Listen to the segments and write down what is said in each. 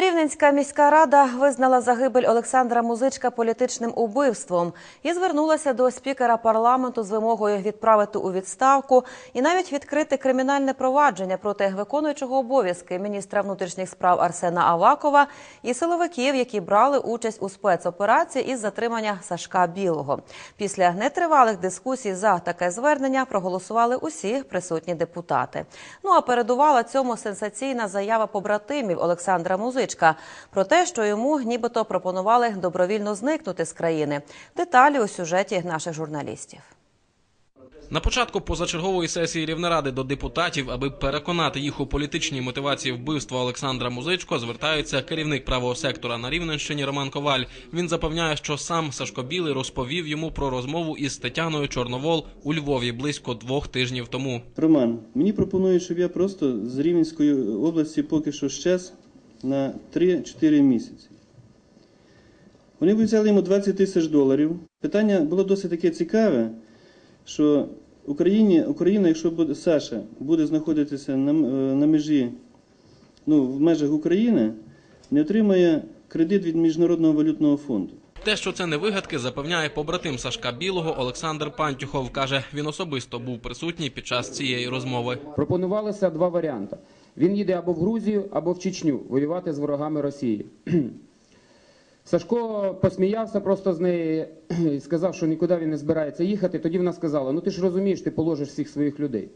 Рівненська міська рада визнала загибель Олександра Музичка політичним убивством і звернулася до спікера парламенту з вимогою відправити у відставку і навіть відкрити кримінальне провадження проти виконуючого обов'язки міністра внутрішніх справ Арсена Авакова і силовиків, які брали участь у спецоперації із затримання Сашка Білого. Після нетривалих дискусій за таке звернення проголосували усі присутні депутати. Ну а передувала цьому сенсаційна заява побратимів Олександра Музичка про те, що йому нібито пропонували добровільно зникнути з країни. Деталі у сюжеті наших журналістів. На початку позачергової сесії Рівнеради до депутатів, аби переконати їх у політичній мотивації вбивства Олександра Музичко, звертається керівник правого сектора на Рівненщині Роман Коваль. Він запевняє, що сам Сашко Білий розповів йому про розмову із Тетяною Чорновол у Львові близько двох тижнів тому. Роман, мені пропонують, щоб я просто з Рівненської області поки що щез на 3-4 місяці. Вони взяли йому 20 тисяч доларів. Питання було досить таке цікаве, що Україні, Україна, якщо буде Саша буде знаходитися на, е, на межі, ну, в межах України, не отримає кредит від Міжнародного валютного фонду. Те, що це не вигадки, запевняє побратим Сашка Білого Олександр Пантюхов. каже, він особисто був присутній під час цієї розмови. Пропонувалися два варіанти. Він їде або в Грузію, або в Чечню воювати з ворогами Росії. Сашко посміявся просто з неї і сказав, що нікуди він не збирається їхати. Тоді вона сказала: Ну ти ж розумієш, ти положиш всіх своїх людей.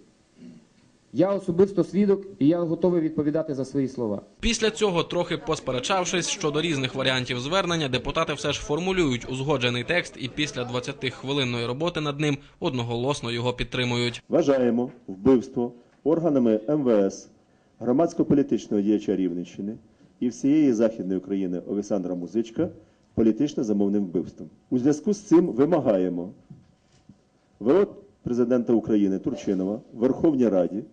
Я особисто свідок, і я готовий відповідати за свої слова. Після цього, трохи посперечавшись щодо різних варіантів звернення, депутати все ж формулюють узгоджений текст і після 20-хвилинної роботи над ним одноголосно його підтримують. Вважаємо вбивство органами МВС громадсько-політичного діяча Рівненщини і всієї Західної України Олександра Музичка політично замовним вбивством. У зв'язку з цим вимагаємо ВО президента України Турчинова в Верховній Раді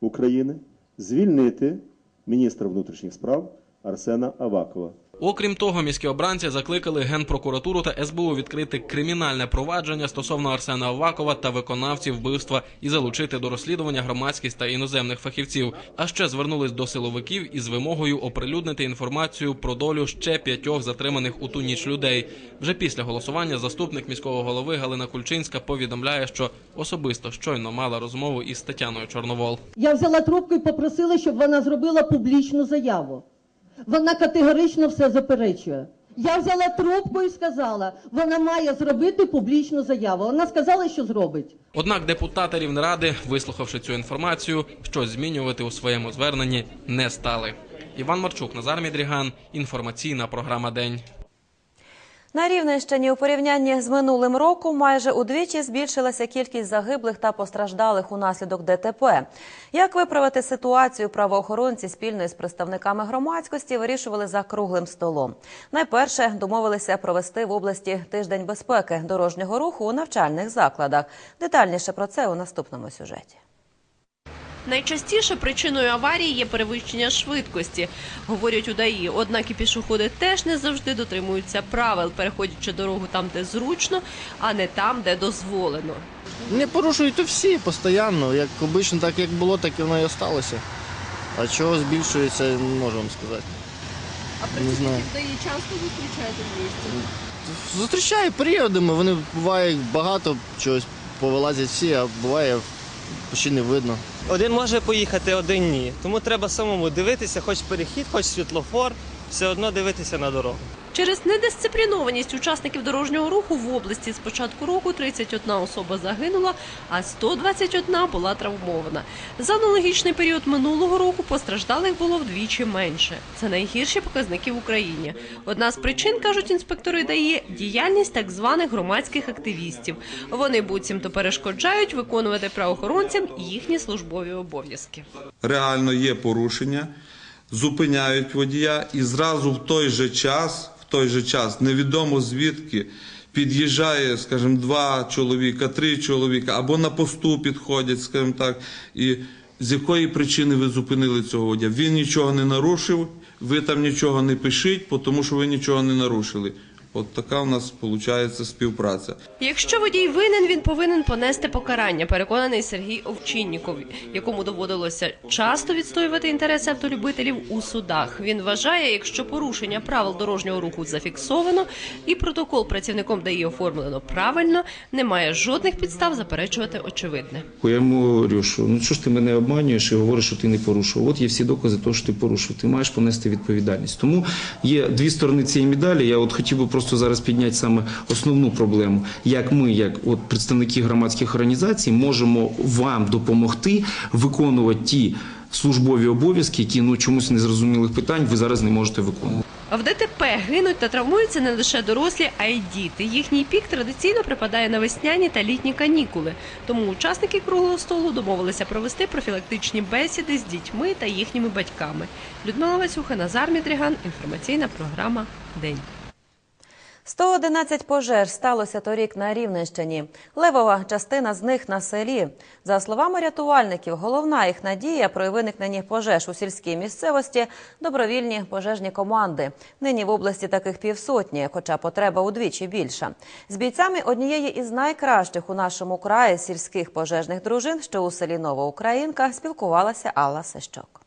України звільнити міністра внутрішніх справ Арсена Авакова. Окрім того, міські обранці закликали Генпрокуратуру та СБУ відкрити кримінальне провадження стосовно Арсена Авакова та виконавців вбивства і залучити до розслідування громадськість та іноземних фахівців. А ще звернулись до силовиків із вимогою оприлюднити інформацію про долю ще п'ятьох затриманих у ту ніч людей. Вже після голосування заступник міського голови Галина Кульчинська повідомляє, що особисто щойно мала розмову із Тетяною Чорновол. Я взяла трубку і попросила, щоб вона зробила публічну заяву. Вона категорично все заперечує. Я взяла трубку і сказала, вона має зробити публічну заяву. Вона сказала, що зробить. Однак депутати Рівнеради, вислухавши цю інформацію, щось змінювати у своєму зверненні не стали. Іван Марчук, Назар Мідріган. Інформаційна програма День. На Рівненщині у порівнянні з минулим роком майже удвічі збільшилася кількість загиблих та постраждалих унаслідок ДТП. Як виправити ситуацію, правоохоронці спільно із представниками громадськості вирішували за круглим столом. Найперше домовилися провести в області тиждень безпеки дорожнього руху у навчальних закладах. Детальніше про це у наступному сюжеті. Найчастіше причиною аварії є перевищення швидкості, говорять у ДАІ. Однак і пішоходи теж не завжди дотримуються правил, переходячи дорогу там, де зручно, а не там, де дозволено. Не порушують всі постійно. Як обично, так як було, так і воно і осталося. А чого збільшується, не можу вам сказати. А знаю. ДАІ часто зустрічаєте в місті? Зустрічаю періодами, вони буває багато чогось повилазять всі, а буває ще не видно. Один може поїхати, один ні. Тому треба самому дивитися, хоч перехід, хоч світлофор, все одно дивитися на дорогу. Через недисциплінованість учасників дорожнього руху в області з початку року 31 особа загинула, а 121 була травмована. За аналогічний період минулого року постраждалих було вдвічі менше. Це найгірші показники в Україні. Одна з причин, кажуть інспектори ДАІ, діяльність так званих громадських активістів. Вони буцімто перешкоджають виконувати правоохоронцям їхні службові обов'язки. реально є порушення, зупиняють водія і зразу в той же час, той же час, невідомо звідки під'їжджає, скажімо, два чоловіка, три чоловіка, або на посту підходять, скажімо так, і з якої причини ви зупинили цього водія? Він нічого не нарушив, ви там нічого не пишіть, тому що ви нічого не нарушили. От така у нас виходить співпраця. Якщо водій винен, він повинен понести покарання. Переконаний Сергій Овчинніков, якому доводилося часто відстоювати інтереси автолюбителів у судах. Він вважає, якщо порушення правил дорожнього руху зафіксовано і протокол працівником ДАІ оформлено правильно, немає жодних підстав заперечувати очевидне. Я йому говорю, що ну що ж ти мене обманюєш і говориш, що ти не порушував. От є всі докази того, що ти порушив. Ти маєш понести відповідальність. Тому є дві сторони цієї медалі. Я от хотів би просто зараз підняти саме основну проблему, як ми, як от представники громадських організацій, можемо вам допомогти виконувати ті службові обов'язки, які ну чомусь незрозумілих питань ви зараз не можете виконувати. В ДТП гинуть та травмуються не лише дорослі, а й діти. Їхній пік традиційно припадає на весняні та літні канікули. Тому учасники круглого столу домовилися провести профілактичні бесіди з дітьми та їхніми батьками. Людмила Васюха, Назар Мідріган. Інформаційна програма День. 111 пожеж сталося торік на Рівненщині. Левова частина з них на селі. За словами рятувальників, головна їх надія при виникненні пожеж у сільській місцевості – добровільні пожежні команди. Нині в області таких півсотні, хоча потреба удвічі більша. З бійцями однієї із найкращих у нашому краї сільських пожежних дружин, що у селі Новоукраїнка, спілкувалася Алла Сещок.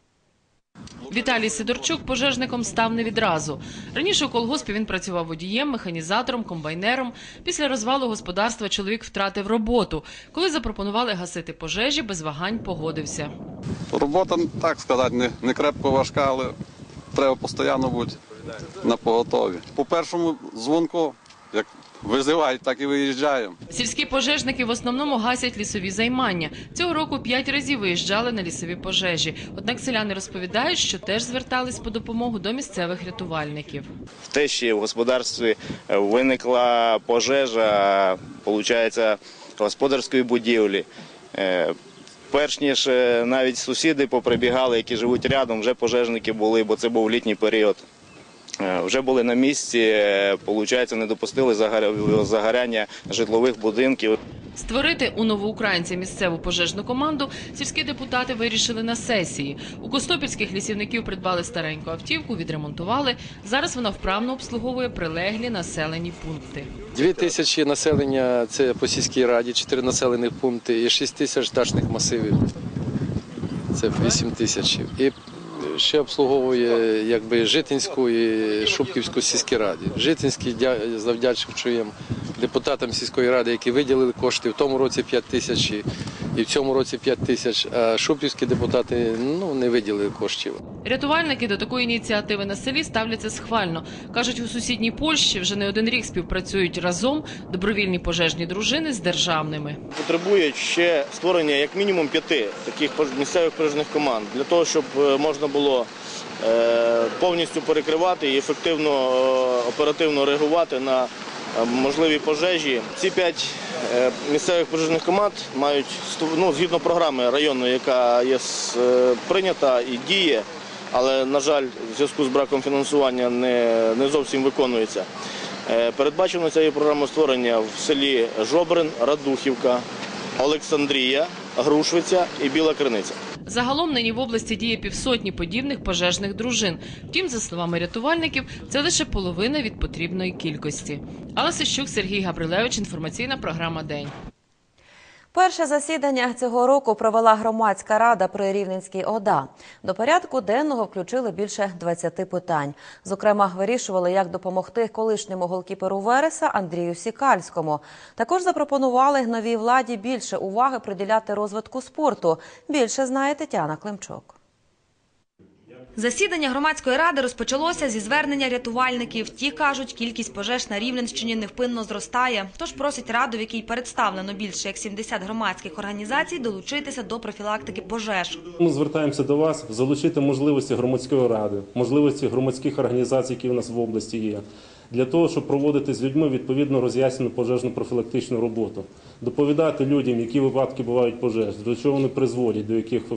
Віталій Сидорчук пожежником став не відразу. Раніше у колгоспі він працював водієм, механізатором, комбайнером. Після розвалу господарства чоловік втратив роботу. Коли запропонували гасити пожежі, без вагань погодився. Робота, так сказати, не, не крепко важка, але треба постійно бути на поготові. По першому дзвонку, як визивають, так і виїжджаємо. Сільські пожежники в основному гасять лісові займання. Цього року п'ять разів виїжджали на лісові пожежі. Однак селяни розповідають, що теж звертались по допомогу до місцевих рятувальників. В тещі в господарстві е, виникла пожежа, виходить, господарської будівлі. Е, Перш ніж е, навіть сусіди поприбігали, які живуть рядом, вже пожежники були, бо це був літній період. Е, Вже були на місці, виходить, не допустили загоря- загоряння житлових будинків. Створити у новоукраїнці місцеву пожежну команду сільські депутати вирішили на сесії. У Костопільських лісівників придбали стареньку автівку, відремонтували. Зараз вона вправно обслуговує прилеглі населені пункти. Дві тисячі населення це по сільській раді, чотири населених пункти і шість тисяч дачних масивів. Це вісім тисяч. І ще обслуговує якби Житинську і Шубківську сільські раді. Житинський дя- завдячуємо депутатам сільської ради, які виділили кошти в тому році 5 тисяч і- в цьому році 5 тисяч. А шубківські депутати ну, не виділили коштів. Рятувальники до такої ініціативи на селі ставляться схвально. Кажуть, у сусідній Польщі вже не один рік співпрацюють разом добровільні пожежні дружини з державними. Потребує ще створення як мінімум п'яти таких місцевих пожежних команд для того, щоб е, можна було е, повністю перекривати і ефективно е, оперативно реагувати на е, можливі пожежі. Ці п'ять е, місцевих пожежних команд мають ну, згідно програми районної, яка є е, прийнята і діє, але на жаль, в зв'язку з браком фінансування не, не зовсім виконується. Е, Передбачено цією програмою створення в селі Жобрин, Радухівка, Олександрія, Грушвиця і Біла Криниця. Загалом нині в області діє півсотні подібних пожежних дружин. Втім, за словами рятувальників, це лише половина від потрібної кількості. Алла Сищук, Сергій Габрилевич. Інформаційна програма День. Перше засідання цього року провела громадська рада при Рівненській ОДА. До порядку денного включили більше 20 питань. Зокрема, вирішували, як допомогти колишньому голкіперу Вереса Андрію Сікальському. Також запропонували новій владі більше уваги приділяти розвитку спорту. Більше знає Тетяна Климчук. Засідання громадської ради розпочалося зі звернення рятувальників. Ті кажуть, кількість пожеж на Рівненщині невпинно зростає. Тож просять раду, в якій представлено більше як 70 громадських організацій, долучитися до профілактики пожеж. Ми звертаємося до вас залучити можливості громадської ради, можливості громадських організацій, які в нас в області є, для того, щоб проводити з людьми відповідно роз'яснену пожежну профілактичну роботу, доповідати людям, які випадки бувають пожеж, до чого вони призводять, до яких е,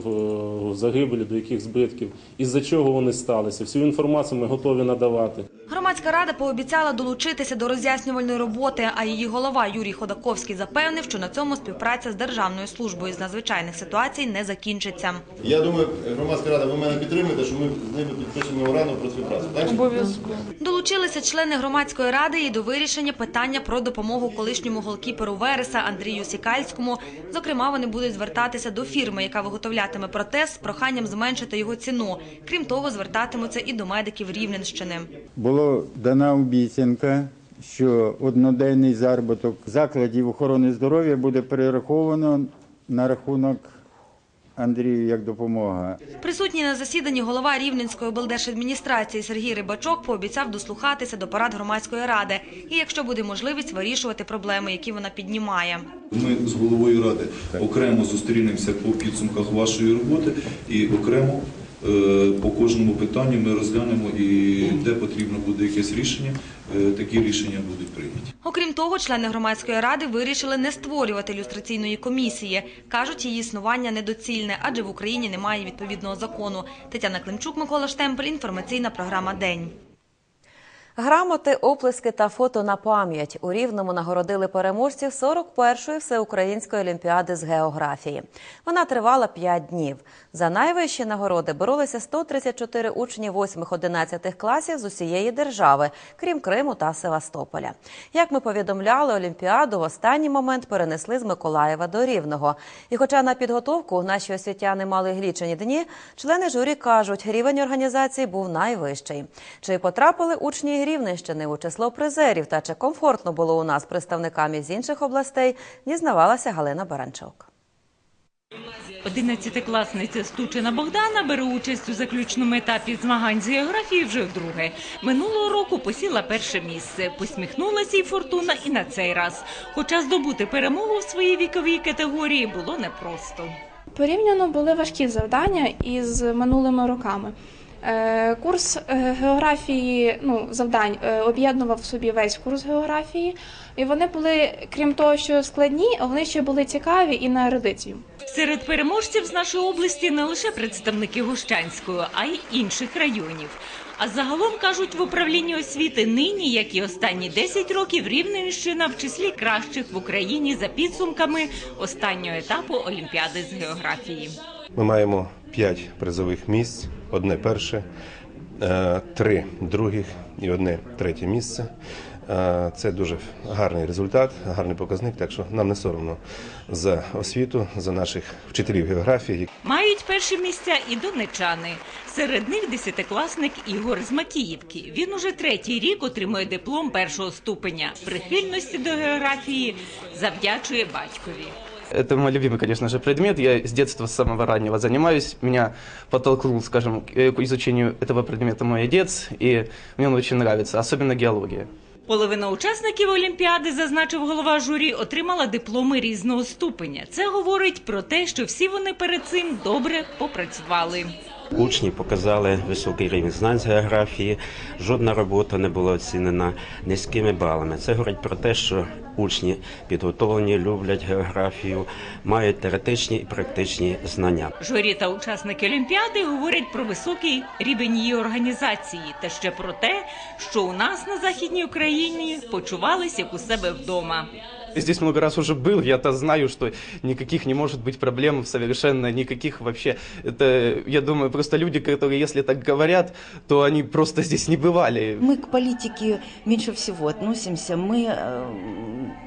загибелі, до яких збитків, із-за чого вони сталися. Всю інформацію ми готові надавати. Громадська рада пообіцяла долучитися до роз'яснювальної роботи, а її голова Юрій Ходаковський запевнив, що на цьому співпраця з Державною службою з надзвичайних ситуацій не закінчиться. Я думаю, громадська рада, ви мене підтримуєте, що ми з ними підпишемо меморандум про співпрацю. Так? Обов'язково. Долучилися члени громадської ради і до вирішення питання про допомогу колишньому голкіперу Вереса Андрію Сікальському. Зокрема, вони будуть звертатися до фірми, яка виготовлятиме протез з проханням зменшити його ціну. Крім того, звертатимуться і до медиків Рівненщини. Було дана обіцянка, що одноденний заробіток закладів охорони здоров'я буде перераховано на рахунок Андрію як допомога. Присутній на засіданні голова Рівненської облдержадміністрації Сергій Рибачок пообіцяв дослухатися до порад громадської ради і, якщо буде можливість, вирішувати проблеми, які вона піднімає. Ми з головою ради окремо зустрінемося по підсумках вашої роботи і окремо по кожному питанню ми розглянемо і де потрібно буде якесь рішення, е, такі рішення будуть прийняті. Окрім того, члени громадської ради вирішили не створювати люстраційної комісії. Кажуть, її існування недоцільне, адже в Україні немає відповідного закону. Тетяна Климчук, Микола Штемпель. Інформаційна програма День. Грамоти, оплески та фото на пам'ять у Рівному нагородили переможців 41-ї всеукраїнської олімпіади з географії. Вона тривала 5 днів. За найвищі нагороди боролися 134 учні 8-11 класів з усієї держави, крім Криму та Севастополя. Як ми повідомляли, олімпіаду в останній момент перенесли з Миколаєва до Рівного. І хоча на підготовку наші освітяни мали глічені дні, члени журі кажуть, рівень організації був найвищий. Чи потрапили учні Рівненщини у число призерів та чи комфортно було у нас представникам із інших областей, дізнавалася Галина Баранчук. Одинадцятикласниця Стучина Богдана бере участь у заключному етапі змагань з географії вже вдруге. Минулого року посіла перше місце. Посміхнулася й фортуна і на цей раз. Хоча здобути перемогу в своїй віковій категорії було непросто. Порівняно були важкі завдання із минулими роками. Е, Курс е, географії, ну завдань е, об'єднував собі весь курс географії, і вони були, крім того, що складні, вони ще були цікаві і на ерудицію. Серед переможців з нашої області не лише представники Гощанської, а й інших районів. А загалом кажуть в управлінні освіти нині, як і останні 10 років, Рівненщина в числі кращих в Україні за підсумками останнього етапу Олімпіади з географії. Ми маємо 5 призових місць, одне перше, е, три других і одне третє місце. Е, Це дуже гарний результат, гарний показник, так що нам не соромно за освіту, за наших вчителів географії. Мають перші місця і донечани. Серед них десятикласник Ігор з Макіївки. Він уже третій рік отримує диплом першого ступеня. Прихильності до географії завдячує батькові. Это мой любимый, конечно же, предмет. Я с детства, с самого раннего занимаюсь. Меня подтолкнул, скажем, к к изучению этого предмета мой отец, и мне он очень нравится, особенно геология. Половина учасників Олімпіади, зазначив голова журі, отримала дипломи різного ступеня. Це говорить про те, що всі вони перед цим добре попрацювали. Учні показали високий рівень знань з географії. Жодна робота не була оцінена низькими балами. Це говорить про те, що учні підготовлені, люблять географію, мають теоретичні і практичні знання. Журі та учасники Олімпіади говорять про високий рівень її організації та ще про те, що у нас на західній Україні почувались як у себе вдома. Здесь много раз уже был, я-то знаю, что никаких не может быть проблем совершенно, никаких вообще. Это, я думаю, просто люди, которые, если так говорят, то они просто здесь не бывали. Мы к политике меньше всего относимся. Мы э,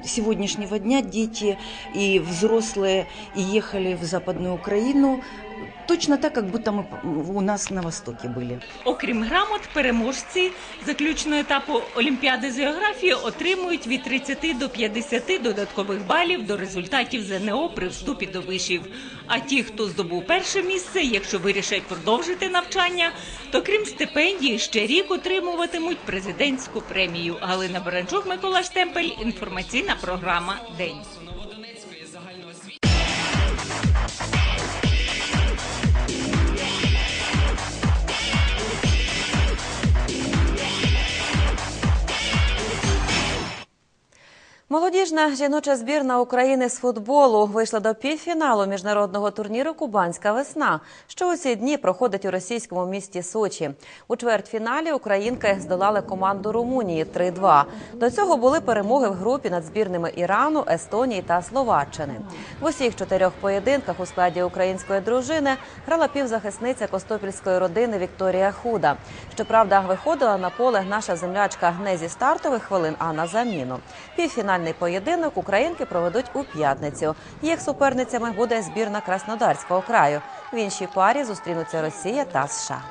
сегодняшнего дня дети и взрослые ехали в Западную Украину точно так, как будто мы у нас на Востоке были. Окрім грамот, переможці заключного етапу Олімпіади з географії отримують від 30 до 50 додаткових балів до результатів ЗНО при вступі до вишів. А ті, хто здобув перше місце, якщо вирішать продовжити навчання, то крім стипендії ще рік отримуватимуть президентську премію. Галина Баранчук, Микола Штемпель. Інформаційна програма День. Молодіжна жіноча збірна України з футболу вийшла до півфіналу міжнародного турніру Кубанська весна, що у ці дні проходить у російському місті Сочі. У чвертьфіналі українки здолали команду Румунії 3-2. До цього були перемоги в групі над збірними Ірану, Естонії та Словаччини. В усіх чотирьох поєдинках у складі української дружини грала півзахисниця костопільської родини Вікторія Худа. Щоправда, виходила на поле наша землячка не зі стартових хвилин, а на заміну. Півфінальний поєдинок українки проведуть у п'ятницю. Їх суперницями буде збірна Краснодарського краю. В іншій парі зустрінуться Росія та США.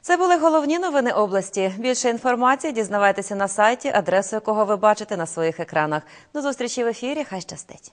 Це були головні новини області. Більше інформації дізнавайтеся на сайті, адресу якого ви бачите на своїх екранах. До зустрічі в ефірі. Хай щастить.